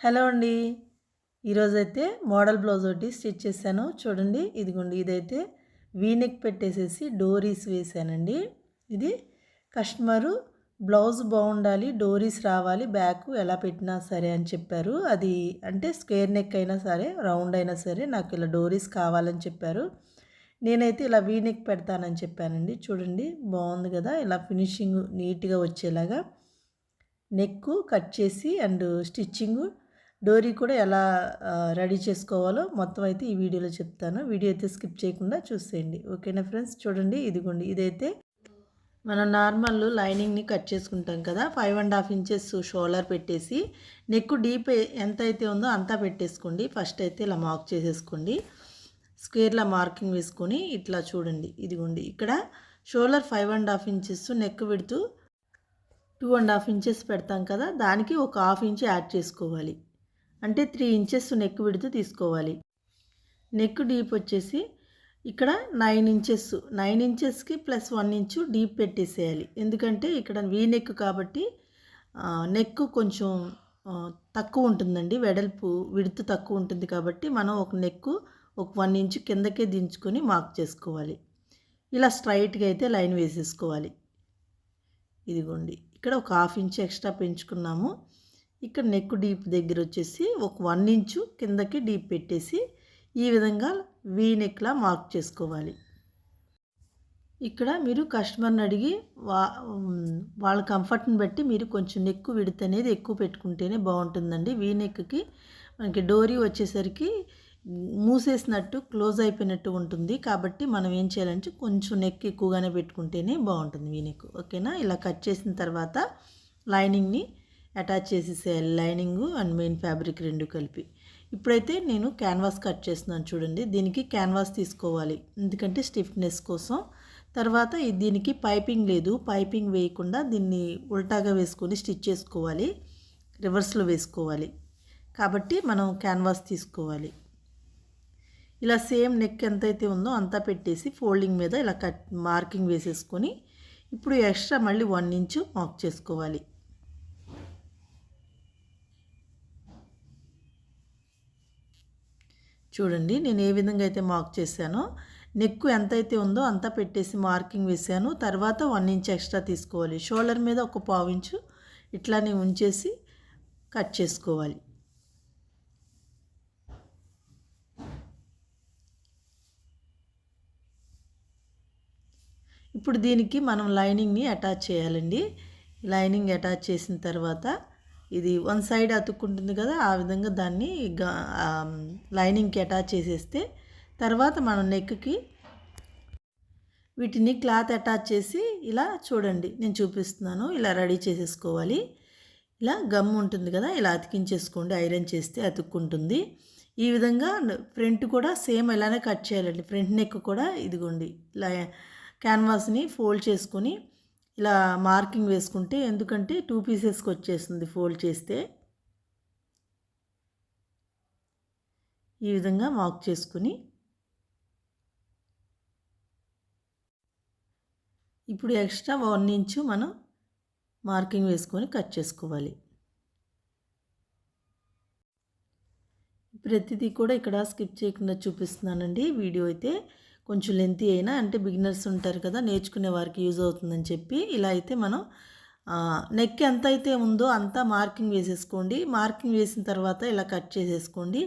Hello అండి. ఈరోజైతే model blouse ఒకటి స్టిచ్ చేశాను. చూడండి ఇదిగోండి ఇదైతే వీనెక్ పెట్టేసేసి డోరీస్ వేసానండి ఇది కస్టమరు బ్లౌజ్ బాగుండాలి డోరీస్ రావాలి బ్యాక్ ఎలా పెట్టినా సరే అని చెప్పారు. అది అంటే స్క్వేర్ నెక్ అయినా సరే రౌండ్ అయినా సరే నాకు ఇలా డోరీస్ కావాలని చెప్పారు. నేనైతే ఇలా వీనెక్ పెడతానని చెప్పానండి. చూడండి బాగుంది కదా ఇలా ఫినిషింగ్ నీట్గా వచ్చేలాగా. నెక్ కట్ చేసి అండ్ స్టిచ్చింగ్ డోరీ కూడా ఎలా రెడీ చేసుకోవాలో మొత్తం అయితే ఈ వీడియోలో చెప్తాను. వీడియో అయితే స్కిప్ చేయకుండా చూసేయండి. ఓకేనా ఫ్రెండ్స్? చూడండి ఇదిగోండి. ఇదైతే మనం నార్మల్ లైనింగ్ని కట్ చేసుకుంటాం కదా five and half inches shoulder పెట్టేసి నెక్ డీప్ ఎంత అయితే ఉందో అంతా పెట్టేసుకోండి. ఫస్ట్ అయితే ఇలా మార్క్ చేసేసుకోండి. స్క్వేర్లా మార్కింగ్ వేసుకొని ఇట్లా చూడండి. ఇదిగోండి ఇక్కడ shoulder five and half inches neck పెడుతూ టూ అండ్ హాఫ్ ఇంచెస్ పెడతాం కదా దానికి ఒక హాఫ్ ఇంచ్ యాడ్ చేసుకోవాలి. అంటే త్రీ ఇంచెస్ నెక్ విడుతూ తీసుకోవాలి. నెక్ డీప్ వచ్చేసి ఇక్కడ నైన్ ఇంచెస్ నైన్ ఇంచెస్కి ప్లస్ వన్ ఇంచు డీప్ పెట్టేసేయాలి. ఎందుకంటే ఇక్కడ వీ నెక్ కాబట్టి నెక్ కొంచెం తక్కువ ఉంటుందండి. వెడల్పు విడుతు తక్కువ ఉంటుంది కాబట్టి మనం ఒక నెక్ ఒక వన్ ఇంచు కిందకే దించుకొని మార్క్ చేసుకోవాలి. ఇలా స్ట్రైట్గా అయితే లైన్ వేసేసుకోవాలి. ఇదిగోండి. ఇక్కడ ఒక హాఫ్ ఇంచ్ ఎక్స్ట్రా పెంచుకున్నాము. ఇక్కడ నెక్ డీప్ దగ్గర వచ్చేసి ఒక వన్ ఇంచు కిందకి డీప్ పెట్టేసి ఈ విధంగా వీ నెక్లా మార్క్ చేసుకోవాలి. ఇక్కడ మీరు కస్టమర్ని అడిగి వా వాళ్ళ కంఫర్ట్ని బట్టి మీరు కొంచెం నెక్ విడత అనేది ఎక్కువ పెట్టుకుంటేనే బాగుంటుందండి. వీ నెక్కి మనకి డోరీ వచ్చేసరికి మూసేసినట్టు క్లోజ్ అయిపోయినట్టు ఉంటుంది. కాబట్టి మనం ఏం చేయాలంటే కొంచెం నెక్ ఎక్కువగానే పెట్టుకుంటేనే బాగుంటుంది వీ నెక్ ఓకేనా? ఇలా కట్ చేసిన తర్వాత లైనింగ్ని అటాచ్ చేసేసేయాలి లైనింగ్ అండ్ మెయిన్ ఫ్యాబ్రిక్ రెండు కలిపి. ఇప్పుడైతే నేను క్యాన్వాస్ కట్ చేస్తున్నాను చూడండి. దీనికి క్యాన్వాస్ తీసుకోవాలి. ఎందుకంటే స్టిఫ్నెస్ కోసం. తర్వాత దీనికి పైపింగ్ లేదు. పైపింగ్ వేయకుండా దీన్ని ఉల్టాగా వేసుకొని స్టిచ్ చేసుకోవాలి. రివర్స్లో వేసుకోవాలి. కాబట్టి మనం క్యాన్వాస్ తీసుకోవాలి. ఇలా సేమ్ నెక్ ఎంతైతే ఉందో అంతా పెట్టేసి ఫోల్డింగ్ మీద ఇలా కట్ మార్కింగ్ వేసేసుకొని ఇప్పుడు ఎక్స్ట్రా మళ్ళీ వన్ ఇంచు మార్క్ చేసుకోవాలి. చూడండి నేను ఏ విధంగా అయితే మార్క్ చేశానో నెక్ ఎంతైతే ఉందో అంతా పెట్టేసి మార్కింగ్ వేసాను తర్వాత వన్ ఇంచ్ ఎక్స్ట్రా తీసుకోవాలి. షోల్డర్ మీద ఒక పావు ఇంచు ఇట్లానే ఉంచేసి కట్ చేసుకోవాలి. ఇప్పుడు దీనికి మనం లైనింగ్ని అటాచ్ చేయాలండి. లైనింగ్ అటాచ్ చేసిన తర్వాత ఇది వన్ సైడ్ అతుక్కుంటుంది కదా ఆ విధంగా దాన్ని లైనింగ్కి అటాచ్ చేసేస్తే తర్వాత మనం నెక్కి వీటిని క్లాత్ అటాచ్ చేసి ఇలా చూడండి నేను చూపిస్తున్నాను ఇలా రెడీ చేసేసుకోవాలి. ఇలా గమ్ ఉంటుంది కదా ఇలా అతికించేసుకోండి ఐరన్ చేస్తే అతుక్కుంటుంది. ఈ విధంగా ఫ్రంట్ కూడా సేమ్ ఇలానే కట్ చేయాలండి ఫ్రంట్ నెక్ కూడా ఇదిగోండి ఇలా క్యాన్వాస్ని ఫోల్డ్ చేసుకొని ఇలా మార్కింగ్ వేసుకుంటే ఎందుకంటే టూ పీసెస్కి వచ్చేస్తుంది ఫోల్డ్ చేస్తే. ఈ విధంగా మార్క్ చేసుకుని. ఇప్పుడు ఎక్స్ట్రా వన్ ఇంచు మనం మార్కింగ్ వేసుకొని కట్ చేసుకోవాలి. ప్రతిదీ కూడా ఇక్కడ స్కిప్ చేయకుండా చూపిస్తున్నానండి. వీడియో అయితే కొంచెం లెంతీ అయినా అంటే బిగినర్స్ ఉంటారు కదా నేర్చుకునే వారికి యూజ్ అవుతుందని చెప్పి ఇలా అయితే మనం నెక్ ఎంత అయితే ఉందో అంతా మార్కింగ్ వేసేసుకోండి. మార్కింగ్ వేసిన తర్వాత ఇలా కట్ చేసేసుకోండి.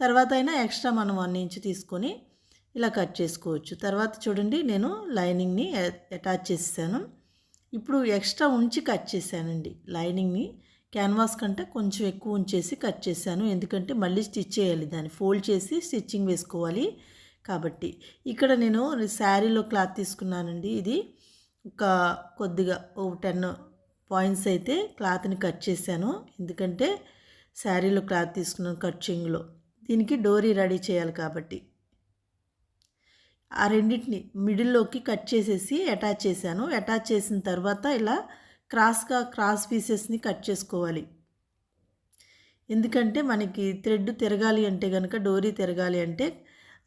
తర్వాత అయినా ఎక్స్ట్రా మనం వన్ ఇంచ్ తీసుకొని ఇలా కట్ చేసుకోవచ్చు. తర్వాత చూడండి నేను లైనింగ్ని అటాచ్ చేసాను ఇప్పుడు ఎక్స్ట్రా ఉంచి కట్ చేశానండి. లైనింగ్ని క్యాన్వాస్ కంటే కొంచెం ఎక్కువ ఉంచేసి కట్ చేశాను. ఎందుకంటే మళ్ళీ స్టిచ్ చేయాలి దాన్ని. ఫోల్డ్ చేసి స్టిచ్చింగ్ వేసుకోవాలి. కాబట్టి ఇక్కడ నేను శారీలో క్లాత్ తీసుకున్నానండి. ఇది ఒక కొద్దిగా ఓ టెన్ పాయింట్స్ అయితే క్లాత్ని కట్ చేశాను. ఎందుకంటే శారీలో క్లాత్ తీసుకున్నాను కట్చింగ్లో దీనికి డోరీ రెడీ చేయాలి కాబట్టి. ఆ రెండింటిని మిడిల్లోకి కట్ చేసేసి అటాచ్ చేశాను. అటాచ్ చేసిన తర్వాత ఇలా క్రాస్గా క్రాస్ పీసెస్ని కట్ చేసుకోవాలి. ఎందుకంటే మనకి థ్రెడ్ తిరగాలి అంటే కనుక డోరీ తిరగాలి అంటే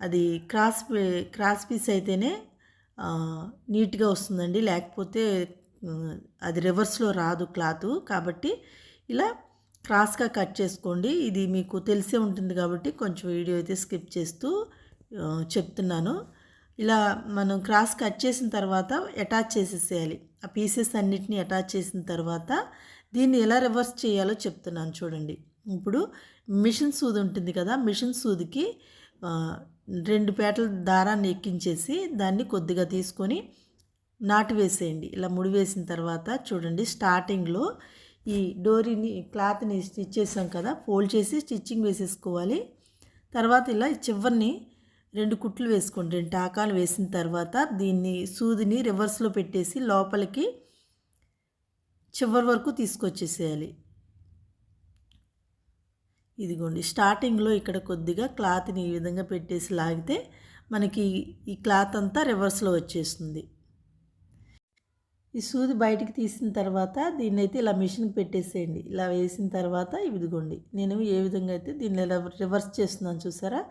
అది క్రాస్ క్రాస్ పీస్ అయితేనే నీట్గా వస్తుందండి. లేకపోతే అది రివర్స్లో రాదు క్లాత్. కాబట్టి ఇలా క్రాస్గా కట్ చేసుకోండి. ఇది మీకు తెలిసే ఉంటుంది కాబట్టి కొంచెం వీడియో అయితే స్కిప్ చేస్తూ చెప్తున్నాను. ఇలా మనం క్రాస్ కట్ చేసిన తర్వాత అటాచ్ చేసేసేయాలి. ఆ పీసెస్ అన్నిటిని అటాచ్ చేసిన తర్వాత దీన్ని ఎలా రివర్స్ చేయాలో చెప్తున్నాను చూడండి. ఇప్పుడు మిషన్ సూది ఉంటుంది కదా మిషన్ సూదికి రెండు పేటల దారాన్ని ఎక్కించేసి దాన్ని కొద్దిగా తీసుకొని నాటు వేసేయండి. ఇలా ముడి వేసిన తర్వాత చూడండి స్టార్టింగ్లో ఈ డోరీని క్లాత్ని స్టిచ్ చేసాం కదా ఫోల్డ్ చేసి స్టిచ్చింగ్ వేసేసుకోవాలి. తర్వాత ఇలా చివరిని రెండు కుట్లు వేసుకోండి. రెండు టాకాలు వేసిన తర్వాత దీన్ని సూదిని రివర్స్లో పెట్టేసి లోపలికి చివరి వరకు తీసుకొచ్చేసేయాలి. ఇదిగోండి స్టార్టింగ్లో ఇక్కడ కొద్దిగా క్లాత్ని ఈ విధంగా పెట్టేసి లాగితే మనకి ఈ క్లాత్ అంతా రివర్స్లో వచ్చేస్తుంది. ఈ సూది బయటికి తీసిన తర్వాత దీన్ని అయితే ఇలా మిషన్కి పెట్టేసేయండి. ఇలా వేసిన తర్వాత ఇదిగోండి నేను ఏ విధంగా అయితే దీన్ని ఇలా రివర్స్ చేస్తున్నాను చూసారా?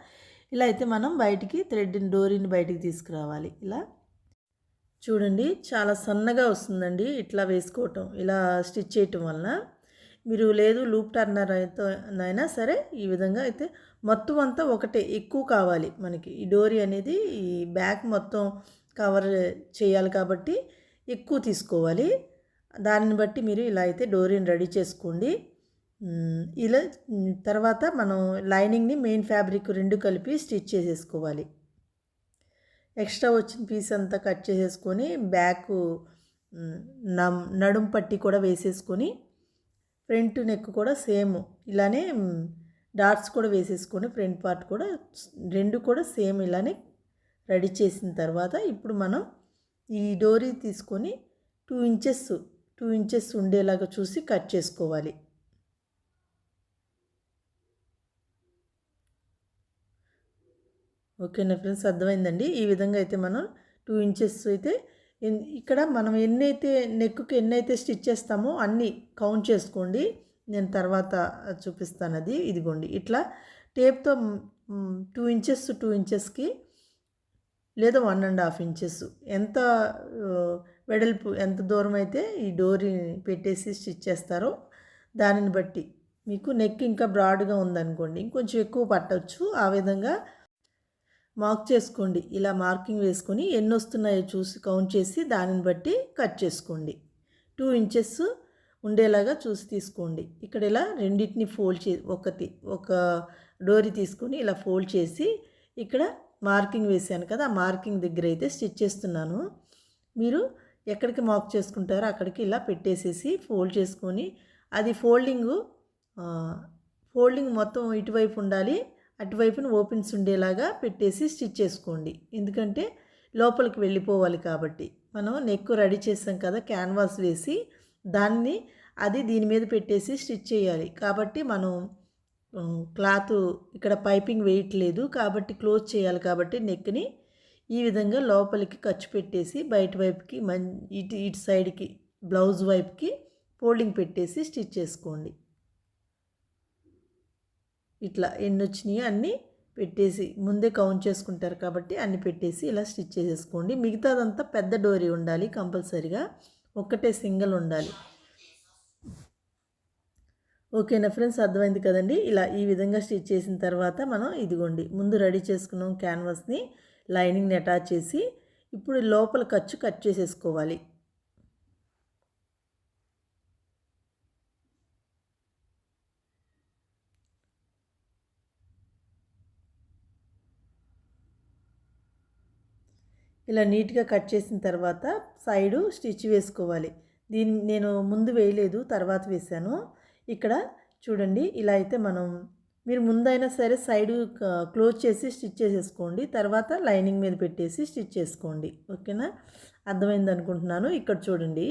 ఇలా అయితే మనం బయటికి థ్రెడ్ని డోరీని బయటికి తీసుకురావాలి. ఇలా చూడండి చాలా సన్నగా వస్తుందండి ఇట్లా వేసుకోవటం ఇలా స్టిచ్ చేయటం వలన. మీరు లేదు లూప్ టర్నర్ అయితే అయినా సరే ఈ విధంగా అయితే మొత్తం అంతా ఒకటే ఎక్కువ కావాలి మనకి. ఈ డోరీ అనేది ఈ బ్యాక్ మొత్తం కవర్ చేయాలి కాబట్టి ఎక్కువ తీసుకోవాలి. దానిని బట్టి మీరు ఇలా అయితే డోరీని రెడీ చేసుకోండి. ఇలా తర్వాత మనం లైనింగ్ని మెయిన్ ఫ్యాబ్రిక్ రెండు కలిపి స్టిచ్ చేసేసుకోవాలి. ఎక్స్ట్రా వచ్చిన పీస్ అంతా కట్ చేసేసుకొని బ్యాక్ నమ్ నడుం పట్టి కూడా వేసేసుకొని ఫ్రంట్ నెక్ కూడా సేమ్. ఇలానే డాట్స్ కూడా వేసేసుకొని ఫ్రంట్ పార్ట్ కూడా రెండు కూడా సేమ్ ఇలానే రెడీ చేసిన తర్వాత ఇప్పుడు మనం ఈ డోరీ తీసుకొని టూ ఇంచెస్ టూ ఇంచెస్ ఉండేలాగా చూసి కట్ చేసుకోవాలి. ఓకేనా ఫ్రెండ్స్? అర్థమైందండి? ఈ విధంగా అయితే మనం టూ ఇంచెస్ అయితే ఇక్కడ మనం ఎన్నైతే నెక్కి ఎన్నైతే స్టిచ్ చేస్తామో అన్నీ కౌంట్ చేసుకోండి. నేను తర్వాత చూపిస్తాను అది. ఇదిగోండి. ఇట్లా టేప్తో టూ ఇంచెస్ టూ ఇంచెస్కి లేదా వన్ అండ్ హాఫ్ ఇంచెస్ ఎంత వెడల్పు ఎంత దూరం అయితే ఈ డోరీ పెట్టేసి స్టిచ్ చేస్తారో దానిని బట్టి. మీకు నెక్ ఇంకా బ్రాడ్గా ఉందనుకోండి. ఇంకొంచెం ఎక్కువ పట్టవచ్చు ఆ విధంగా మార్క్ చేసుకోండి. ఇలా మార్కింగ్ వేసుకొని ఎన్ని వస్తున్నాయో చూసి కౌంట్ చేసి దానిని బట్టి కట్ చేసుకోండి. టూ ఇంచెస్ ఉండేలాగా చూసి తీసుకోండి. ఇక్కడ ఇలా రెండింటిని ఫోల్డ్ చే ఒకటి ఒక డోరీ తీసుకొని ఇలా ఫోల్డ్ చేసి ఇక్కడ మార్కింగ్ వేసాను కదా ఆ మార్కింగ్ దగ్గర అయితే స్టిచ్ చేస్తున్నాను. మీరు ఎక్కడికి మార్క్ చేసుకుంటారో అక్కడికి ఇలా పెట్టేసేసి ఫోల్డ్ చేసుకొని అది ఫోల్డింగు ఫోల్డింగ్ మొత్తం ఇటువైపు ఉండాలి. అటువైపున ఓపెన్స్ ఉండేలాగా పెట్టేసి స్టిచ్ చేసుకోండి. ఎందుకంటే లోపలికి వెళ్ళిపోవాలి కాబట్టి. మనం నెక్ రెడీ చేసాం కదా క్యాన్వాస్ వేసి దాన్ని అది దీని మీద పెట్టేసి స్టిచ్ చేయాలి. కాబట్టి మనం క్లాత్ ఇక్కడ పైపింగ్ వేయట్లేదు కాబట్టి క్లోజ్ చేయాలి కాబట్టి నెక్ని ఈ విధంగా లోపలికి ఖర్చు పెట్టేసి బయట వైపుకి మం ఇటు ఇటు సైడ్కి బ్లౌజ్ వైపుకి ఫోల్డింగ్ పెట్టేసి స్టిచ్ చేసుకోండి. ఇట్లా ఎన్ని వచ్చినాయో అన్నీ పెట్టేసి ముందే కౌంట్ చేసుకుంటారు కాబట్టి అన్ని పెట్టేసి ఇలా స్టిచ్ చేసేసుకోండి. మిగతాదంతా పెద్ద డోరీ ఉండాలి కంపల్సరిగా ఒక్కటే సింగిల్ ఉండాలి. ఓకేనా ఫ్రెండ్స్? అర్థమైంది కదండి? ఇలా ఈ విధంగా స్టిచ్ చేసిన తర్వాత మనం ఇదిగోండి ముందు రెడీ చేసుకున్నాం క్యాన్వాస్ని లైనింగ్ని అటాచ్ చేసి ఇప్పుడు లోపల ఖర్చు కట్ చేసేసుకోవాలి. ఇలా నీట్గా కట్ చేసిన తర్వాత సైడు స్టిచ్ వేసుకోవాలి. దీన్ని నేను ముందు వేయలేదు తర్వాత వేసాను. ఇక్కడ చూడండి ఇలా అయితే మనం మీరు ముందైనా సరే సైడు క్లోజ్ చేసి స్టిచ్ చేసేసుకోండి. తర్వాత లైనింగ్ మీద పెట్టేసి స్టిచ్ చేసుకోండి. ఓకేనా? అర్థమైంది అనుకుంటున్నాను ఇక్కడ చూడండి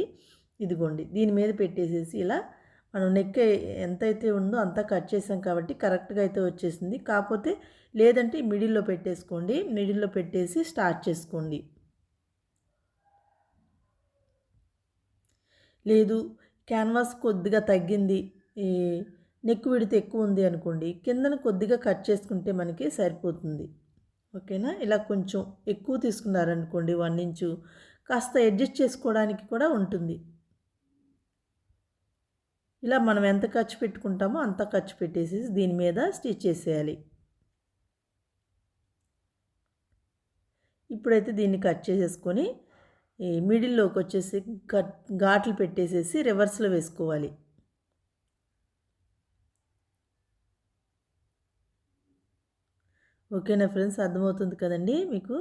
ఇదిగోండి. దీని మీద పెట్టేసేసి ఇలా మనం నెక్ ఎంతైతే ఉందో అంతా కట్ చేసాం కాబట్టి కరెక్ట్గా అయితే వచ్చేసింది. కాకపోతే లేదంటే మిడిల్లో పెట్టేసుకోండి. మిడిల్లో పెట్టేసి స్టార్ట్ చేసుకోండి. లేదు క్యాన్వాస్ కొద్దిగా తగ్గింది. ఈ నెక్ విడితే ఎక్కువ ఉంది అనుకోండి కిందన కొద్దిగా కట్ చేసుకుంటే మనకి సరిపోతుంది. ఓకేనా? ఇలా కొంచెం ఎక్కువ తీసుకున్నారనుకోండి వన్ ఇంచు కాస్త అడ్జస్ట్ చేసుకోవడానికి కూడా ఉంటుంది. ఇలా మనం ఎంత ఖర్చు పెట్టుకుంటామో అంత ఖర్చు పెట్టేసి దీని మీద స్టిచ్ చేసేయాలి. ఇప్పుడైతే దీన్ని కట్ చేసేసుకొని ఈ మిడిల్లోకి వచ్చేసి కట్ ఘాట్లు పెట్టేసేసి రివర్స్లో వేసుకోవాలి. ఓకేనా ఫ్రెండ్స్? అర్థమవుతుంది కదండి మీకు?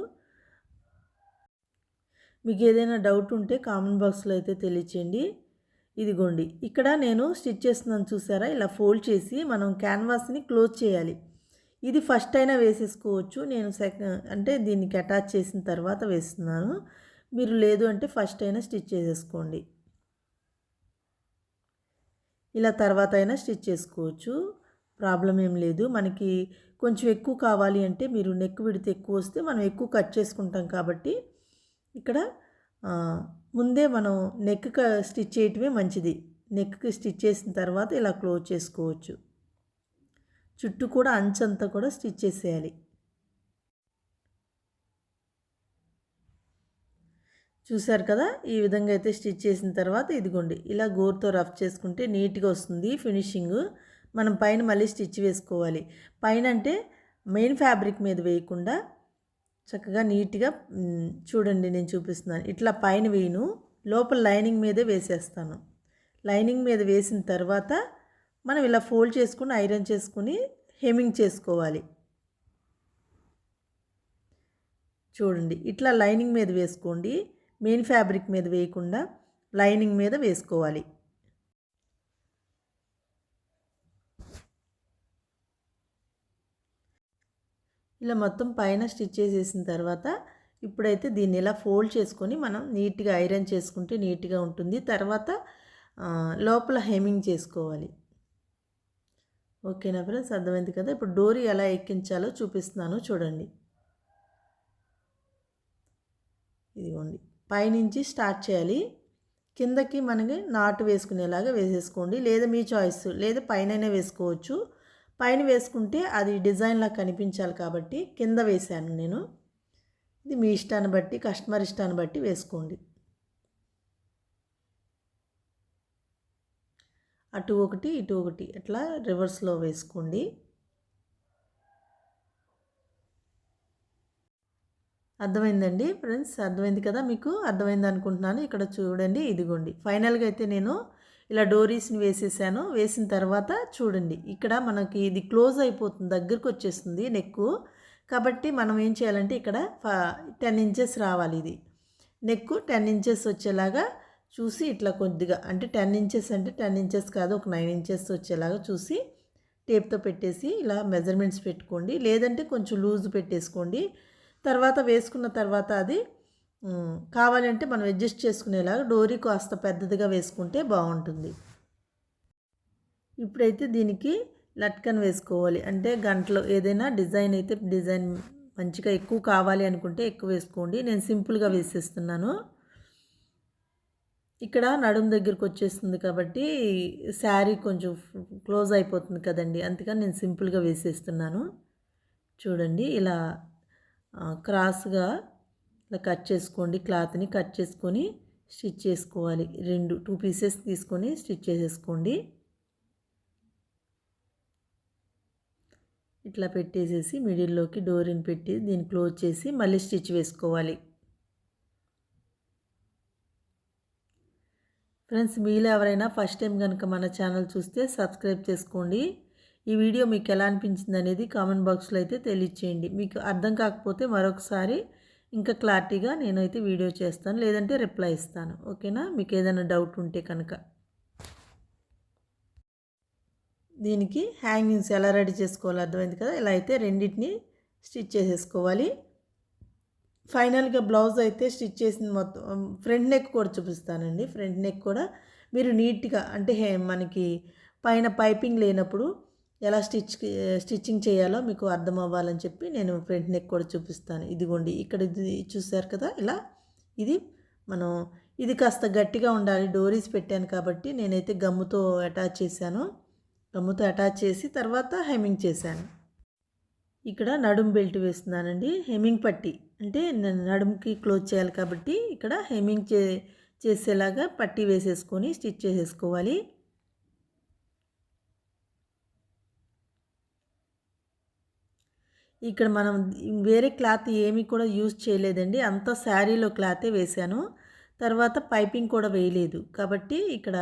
మీకు ఏదైనా డౌట్ ఉంటే కామెంట్ బాక్స్లో అయితే తెలియచేయండి. ఇదిగోండి. ఇక్కడ నేను స్టిచ్ చేస్తున్నాను చూసారా? ఇలా ఫోల్డ్ చేసి మనం క్యాన్వాస్ని క్లోజ్ చేయాలి. ఇది ఫస్ట్ అయినా వేసేసుకోవచ్చు. నేను సెకండ్ అంటే దీనికి అటాచ్ చేసిన తర్వాత వేస్తున్నాను. మీరు లేదు అంటే ఫస్ట్ అయినా స్టిచ్ చేసేసుకోండి. ఇలా తర్వాత అయినా స్టిచ్ చేసుకోవచ్చు. ప్రాబ్లం ఏం లేదు. మనకి కొంచెం ఎక్కువ కావాలి అంటే మీరు నెక్ విడితే ఎక్కువ వస్తే మనం ఎక్కువ కట్ చేసుకుంటాం కాబట్టి ఇక్కడ ముందే మనం నెక్కి స్టిచ్ చేయటమే మంచిది. నెక్కి స్టిచ్ చేసిన తర్వాత ఇలా క్లోజ్ చేసుకోవచ్చు. చుట్టూ కూడా అంచంతా కూడా స్టిచ్ చేసేయాలి. చూసారు కదా? ఈ విధంగా అయితే స్టిచ్ చేసిన తర్వాత ఇదిగోండి ఇలా గోరుతో రఫ్ చేసుకుంటే నీట్గా వస్తుంది ఫినిషింగ్. మనం పైన మళ్ళీ స్టిచ్ వేసుకోవాలి. పైన అంటే మెయిన్ ఫ్యాబ్రిక్ మీద వేయకుండా చక్కగా నీట్గా చూడండి నేను చూపిస్తున్నాను. ఇట్లా పైన వేయను. లోపల లైనింగ్ మీదే వేసేస్తాను. లైనింగ్ మీద వేసిన తర్వాత మనం ఇలా ఫోల్డ్ చేసుకుని ఐరన్ చేసుకుని హెమింగ్ చేసుకోవాలి. చూడండి ఇట్లా లైనింగ్ మీద వేసుకోండి. మెయిన్ ఫ్యాబ్రిక్ మీద వేయకుండా లైనింగ్ మీద వేసుకోవాలి. ఇలా మొత్తం పైన స్టిచ్ చేసేసిన తర్వాత ఇప్పుడైతే దీన్ని ఇలా ఫోల్డ్ చేసుకొని మనం నీట్గా ఐరన్ చేసుకుంటే నీట్గా ఉంటుంది. తర్వాత లోపల హెమింగ్ చేసుకోవాలి. ఓకేనా ఫ్రెండ్స్? అర్థమైంది కదా? ఇప్పుడు డోరీ ఎలా ఎక్కించాలో చూపిస్తున్నాను చూడండి. ఇదిగోండి. పైనుంచి స్టార్ట్ చేయాలి. కిందకి మనకి నాటు వేసుకునేలాగా వేసేసుకోండి. లేదా మీ చాయిస్ లేదా పైన వేసుకోవచ్చు. పైన వేసుకుంటే అది డిజైన్లా కనిపించాలి కాబట్టి కింద వేసాను నేను. ఇది మీ ఇష్టాన్ని బట్టి కస్టమర్ ఇష్టాన్ని బట్టి వేసుకోండి. అటు ఒకటి ఇటు ఒకటి అట్లా రివర్స్లో వేసుకోండి. అర్థమైందండి ఫ్రెండ్స్? అర్థమైంది కదా మీకు? అర్థమైంది అనుకుంటున్నాను. ఇక్కడ చూడండి ఇదిగోండి. ఫైనల్గా అయితే నేను ఇలా డోరీస్ని వేసేసాను. వేసిన తర్వాత చూడండి ఇక్కడ మనకి ఇది క్లోజ్ అయిపోతుంది దగ్గరకు వచ్చేస్తుంది నెక్కు. కాబట్టి మనం ఏం చేయాలంటే ఇక్కడ టెన్ ఇంచెస్ రావాలి ఇది. నెక్ టెన్ ఇంచెస్ వచ్చేలాగా చూసి ఇట్లా కొద్దిగా అంటే టెన్ ఇంచెస్ అంటే టెన్ ఇంచెస్ కాదు ఒక నైన్ ఇంచెస్ వచ్చేలాగా చూసి టేప్తో పెట్టేసి ఇలా మెజర్మెంట్స్ పెట్టుకోండి. లేదంటే కొంచెం లూజ్ పెట్టేసుకోండి. తర్వాత వేసుకున్న తర్వాత అది కావాలంటే మనం అడ్జస్ట్ చేసుకునేలాగా డోరీ కాస్త పెద్దదిగా వేసుకుంటే బాగుంటుంది. ఇప్పుడైతే దీనికి లట్కన్ వేసుకోవాలి. అంటే గంటలో ఏదైనా డిజైన్ అయితే డిజైన్ మంచిగా ఎక్కువ కావాలి అనుకుంటే ఎక్కువ వేసుకోండి. నేను సింపుల్గా వేసేస్తున్నాను. ఇక్కడ నడుము దగ్గరికి వచ్చేస్తుంది కాబట్టి శారీ కొంచెం క్లోజ్ అయిపోతుంది కదండి. అందుకని నేను సింపుల్గా వేసేస్తున్నాను. చూడండి ఇలా క్రాస్గా ఇలా కట్ చేసుకోండి క్లాత్ని కట్ చేసుకొని స్టిచ్ చేసుకోవాలి. రెండు టూ పీసెస్ తీసుకొని స్టిచ్ చేసేసుకోండి. ఇట్లా పెట్టేసేసి మిడిల్లోకి డోరీని పెట్టి దీన్ని క్లోజ్ చేసి మళ్ళీ స్టిచ్ వేసుకోవాలి. ఫ్రెండ్స్ మీలో ఎవరైనా ఫస్ట్ టైం కనుక మన ఛానల్ చూస్తే సబ్స్క్రైబ్ చేసుకోండి. ఈ వీడియో మీకు ఎలా అనిపించింది అనేది కామెంట్ బాక్స్లో అయితే తెలియచేయండి. మీకు అర్థం కాకపోతే మరొకసారి ఇంకా క్లారిటీగా నేనైతే వీడియో చేస్తాను లేదంటే రిప్లై ఇస్తాను. ఓకేనా? మీకు ఏదైనా డౌట్ ఉంటే కనుక. దీనికి హ్యాంగింగ్స్ ఎలా రెడీ చేసుకోవాలో అర్థమైంది కదా? ఇలా అయితే రెండింటిని స్టిచ్ చేసేసుకోవాలి. ఫైనల్గా బ్లౌజ్ అయితే స్టిచ్ చేసిన మొత్తం ఫ్రంట్ నెక్ కూడా చూపిస్తానండి. ఫ్రంట్ నెక్ కూడా మీరు నీట్గా అంటే మనకి పైన పైపింగ్ లేనప్పుడు ఎలా స్టిచ్ స్టిచ్చింగ్ చేయాలో మీకు అర్థం అవ్వాలని చెప్పి నేను ఫ్రంట్ నెక్ కూడా చూపిస్తాను. ఇదిగోండి ఇక్కడ ఇది చూసారు కదా ఇలా. ఇది మనం ఇది కాస్త గట్టిగా ఉండాలి డోరీస్ పెట్టాను కాబట్టి నేనైతే గమ్ముతో అటాచ్ చేశాను. గమ్ముతో అటాచ్ చేసి తర్వాత హెమ్మింగ్ చేశాను. ఇక్కడ నడుం బెల్ట్ వేస్తున్నానండి హెమ్మింగ్ పట్టి. అంటే నడుముకి క్లోజ్ చేయాలి కాబట్టి ఇక్కడ హెమ్మింగ్ చే చేసేలాగా పట్టి వేసేసుకొని స్టిచ్ చేసేసుకోవాలి. ఇక్కడ మనం వేరే క్లాత్ ఏమీ కూడా యూజ్ చేయలేదండి. అంతా శారీలో క్లాతే వేశాను. తర్వాత పైపింగ్ కూడా వేయలేదు. కాబట్టి ఇక్కడ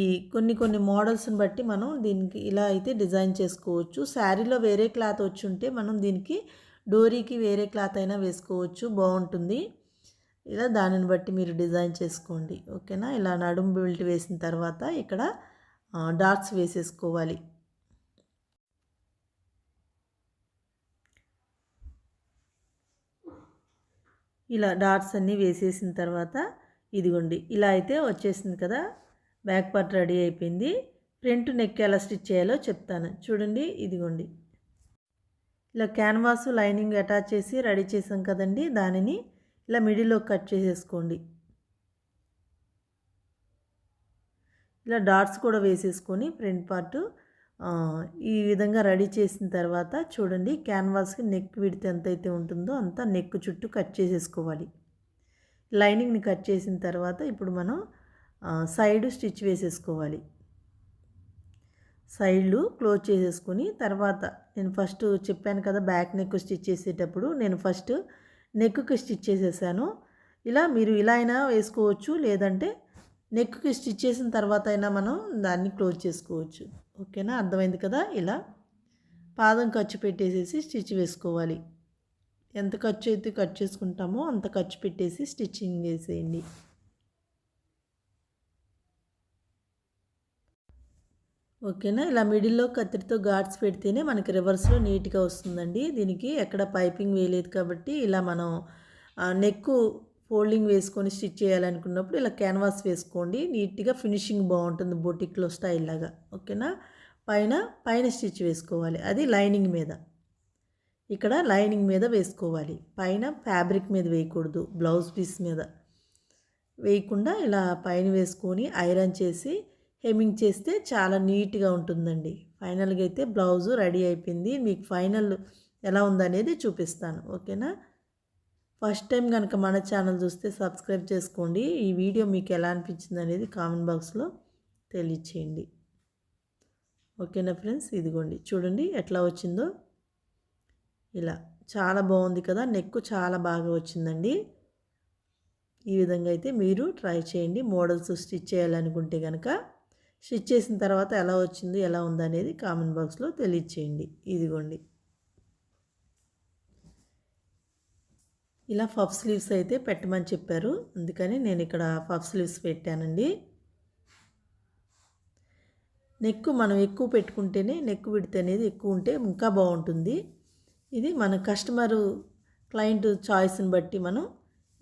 ఈ కొన్ని కొన్ని మోడల్స్ని బట్టి మనం దీనికి ఇలా అయితే డిజైన్ చేసుకోవచ్చు. శారీలో వేరే క్లాత్ వచ్చి ఉంటే మనం దీనికి డోరీకి వేరే క్లాత్ అయినా వేసుకోవచ్చు. బాగుంటుంది. ఇలా దానిని బట్టి మీరు డిజైన్ చేసుకోండి. ఓకేనా? ఇలా నడుము బెల్ట్ వేసిన తర్వాత ఇక్కడ డాట్స్ వేసేసుకోవాలి. ఇలా డాట్స్ అన్నీ వేసేసిన తర్వాత ఇదిగోండి ఇలా అయితే వచ్చేసింది కదా. బ్యాక్ పార్ట్ రెడీ అయిపోయింది. ఫ్రంట్ నెక్ ఎలా స్టిచ్ చేయాలో చెప్తాను. చూడండి ఇదిగోండి. ఇలా క్యాన్వాస్ లైనింగ్ అటాచ్ చేసి రెడీ చేసాం కదండి దానిని ఇలా మిడిల్లో కట్ చేసేసుకోండి. ఇలా డాట్స్ కూడా వేసేసుకొని ప్రింట్ పార్ట్ ఈ విధంగా రెడీ చేసిన తర్వాత చూడండి క్యాన్వాస్కి నెక్ విడితే ఎంత అయితే ఉంటుందో అంత నెక్ చుట్టూ కట్ చేసేసుకోవాలి. లైనింగ్ని కట్ చేసిన తర్వాత ఇప్పుడు మనం సైడ్ స్టిచ్ వేసేసుకోవాలి. సైడ్లు క్లోజ్ చేసేసుకొని తర్వాత నేను ఫస్ట్ చెప్పాను కదా బ్యాక్ నెక్ స్టిచ్ చేసేటప్పుడు నేను ఫస్ట్ నెక్కి స్టిచ్ చేసేసాను. ఇలా మీరు ఇలా అయినా వేసుకోవచ్చు లేదంటే నెక్కి స్టిచ్ చేసిన తర్వాత అయినా మనం దాన్ని క్లోజ్ చేసుకోవచ్చు. ఓకేనా? అర్థమైంది కదా? ఇలా పాదం ఖర్చు పెట్టేసేసి స్టిచ్ వేసుకోవాలి. ఎంత ఖర్చు అయితే కట్ చేసుకుంటామో అంత ఖర్చు పెట్టేసి స్టిచ్చింగ్ వేసేయండి ఓకేనా? ఇలా మిడిల్లో కత్తిరితో గాడ్స్ పెడితేనే మనకి రివర్స్లో నీట్గా వస్తుందండి. దీనికి ఎక్కడ పైపింగ్ వేయలేదు కాబట్టి ఇలా మనం నెక్కు ఫోల్డింగ్ వేసుకొని స్టిచ్ చేయాలనుకున్నప్పుడు ఇలా క్యాన్వాస్ వేసుకోండి. నీట్గా ఫినిషింగ్ బాగుంటుంది బొటిక్లో స్టైల్ లాగా. ఓకేనా? పైన పైన స్టిచ్ వేసుకోవాలి. అది లైనింగ్ మీద. ఇక్కడ లైనింగ్ మీద వేసుకోవాలి. పైన ఫ్యాబ్రిక్ మీద వేయకూడదు. బ్లౌజ్ పీస్ మీద. వేయకుండా ఇలా పైన వేసుకొని ఐరన్ చేసి హెమ్మింగ్ చేస్తే చాలా నీట్గా ఉంటుందండి. ఫైనల్గా అయితే బ్లౌజు రెడీ అయిపోయింది. మీకు ఫైనల్ ఎలా ఉందనేది చూపిస్తాను. ఓకేనా? ఫస్ట్ టైం కనుక మన ఛానల్ చూస్తే సబ్స్క్రైబ్ చేసుకోండి. ఈ వీడియో మీకు ఎలా అనిపించింది అనేది కామెంట్ బాక్స్లో తెలియచేయండి. ఓకేనా ఫ్రెండ్స్? ఇదిగోండి. చూడండి ఎట్లా వచ్చిందో. ఇలా చాలా బాగుంది కదా. నెక్ చాలా బాగా వచ్చిందండి. ఈ విధంగా అయితే మీరు ట్రై చేయండి. మోడల్స్ స్టిచ్ చేయాలనుకుంటే కనుక స్టిచ్ చేసిన తర్వాత ఎలా వచ్చింది ఎలా ఉందనేది కామెంట్ బాక్స్లో తెలియచేయండి. ఇదిగోండి. ఇలా పఫ్ స్లీవ్స్ అయితే పెట్టమని చెప్పారు. అందుకని నేను ఇక్కడ పఫ్ స్లీవ్స్ పెట్టానండి. నెక్ మనం ఎక్కువ పెట్టుకుంటేనే నెక్ విడితే అనేది ఎక్కువ ఉంటే ఇంకా బాగుంటుంది. ఇది మన కస్టమరు క్లయింట్ చాయిస్ని బట్టి మనం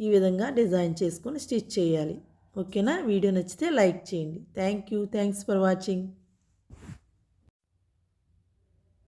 ఈ విధంగా డిజైన్ చేసుకొని స్టిచ్ చేయాలి. ఓకేనా? వీడియో నచ్చితే లైక్ చేయండి. Thank you. Thanks for watching.